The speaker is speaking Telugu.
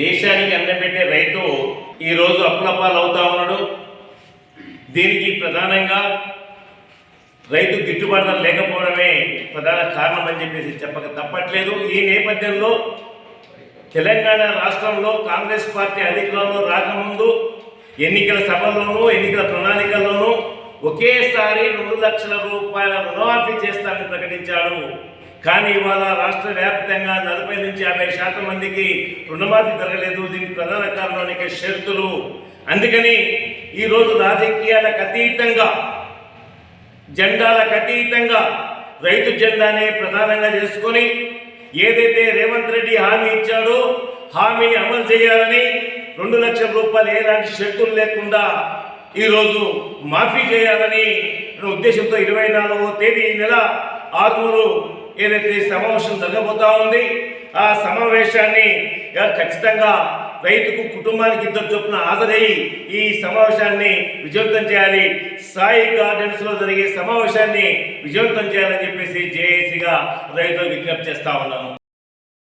దేశానికి అన్నం పెట్టే రైతు ఈరోజు అప్పులప్పాలు అవుతా ఉన్నాడు. దీనికి ప్రధానంగా రైతు గిట్టుబాటు లేకపోవడమే ప్రధాన కారణం అని చెప్పేసి చెప్పక తప్పట్లేదు. ఈ నేపథ్యంలో తెలంగాణ రాష్ట్రంలో కాంగ్రెస్ పార్టీ అధికారంలో రాకముందు ఎన్నికల సభల్లోనూ ఎన్నికల ప్రణాళికల్లోనూ ఒకేసారి రెండు లక్షల రూపాయల రుణమాఫీ చేస్తానని ప్రకటించాడు కానీ ఇవాళ రాష్ట్ర వ్యాప్తంగా నలభై నుంచి యాభై శాతం మందికి రుణమాఫీ జరగలేదు. దీనికి ప్రధాన కారణానికి షరతులు. అందుకని ఈరోజు రాజకీయాలకు అతీతంగా జెండాలకు అతీతంగా రైతు జెండానే ప్రధానంగా చేసుకొని ఏదైతే రేవంత్ రెడ్డి హామీ ఇచ్చాడో హామీని అమలు చేయాలని రెండు లక్షల రూపాయలు ఎలాంటి షరతులు లేకుండా ఈరోజు మాఫీ చేయాలని ఉద్దేశంతో ఇరవై నాలుగవ తేదీ నెల ఆరుమూరు ఏదైతే సమావేశం జరగబోతా ఉంది ఆ సమావేశాన్ని ఖచ్చితంగా రైతుకు కుటుంబానికి ఇద్దరు చొప్పున హాజరయ్యి ఈ సమావేశాన్ని విజయవంతం చేయాలి. సాయి గార్డెన్స్లో జరిగే సమావేశాన్ని విజయవంతం చేయాలని చెప్పేసి జేఏసీగా రైతులు విజ్ఞప్తి చేస్తా ఉన్నాను.